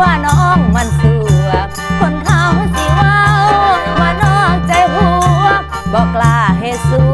ว่าน้องมันเสือคนเขาสิว่าว่าน้องใจหัวบอกลาเฮสู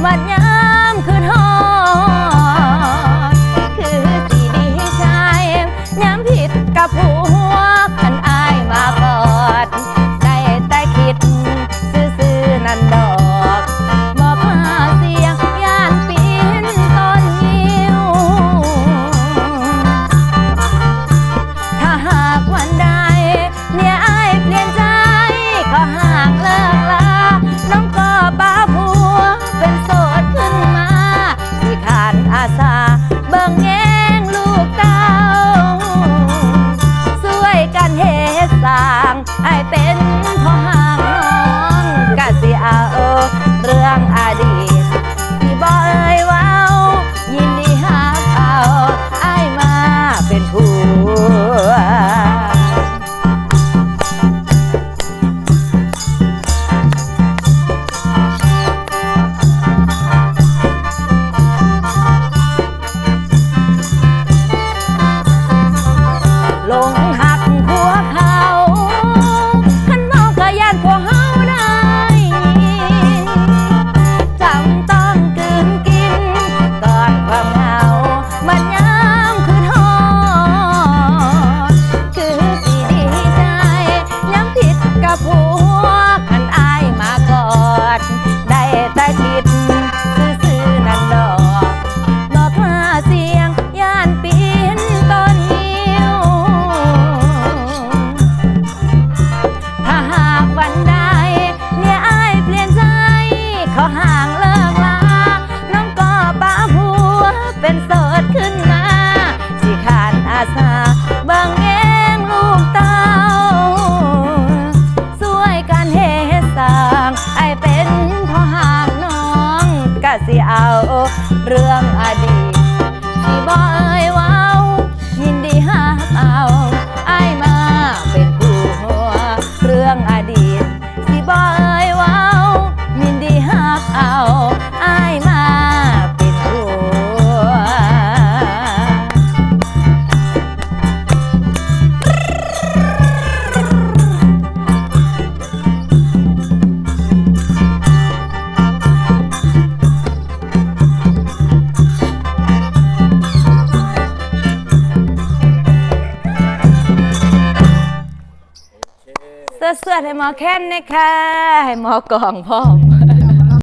mình อาสาเบิ่งแง เป็นโสดขึ้นมา สิขาดอาสา เสื้อให้หมอแค้นนะคะให้หมอกองพ่อ